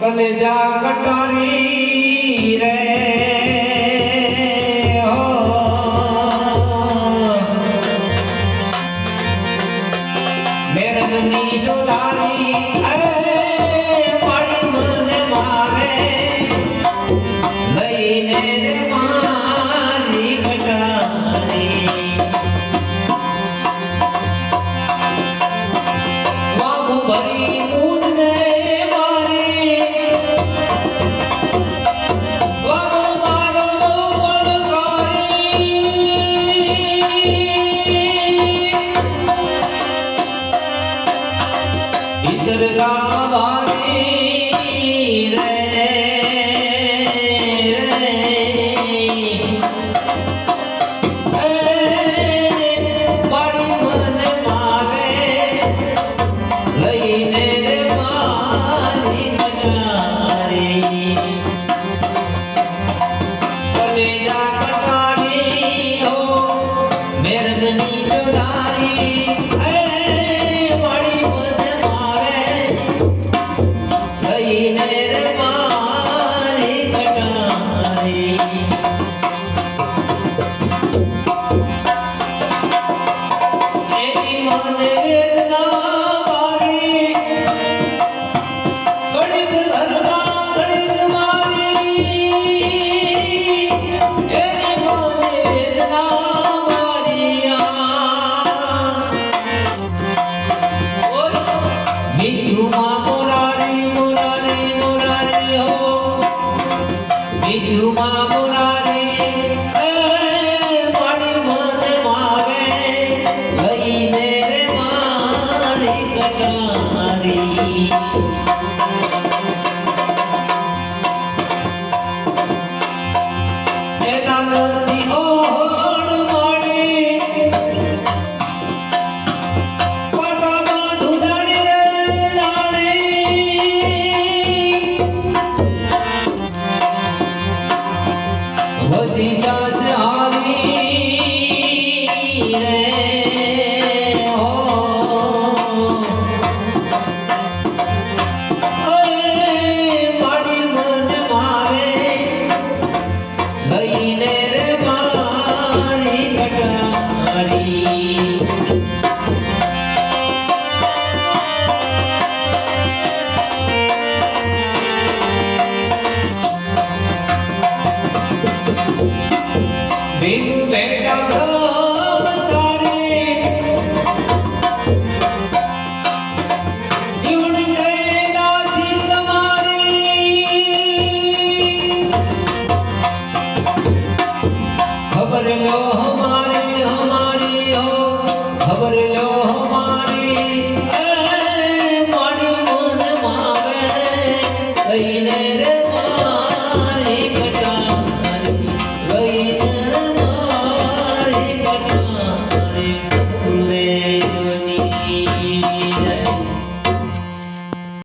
કલેજા કટોરી રે મેરદની જોધારી Waterloo. તમારી ખબર લો મારી. મારી મન માવે કહીને રે મારી ઘટા. કહીને મારી ઘટા.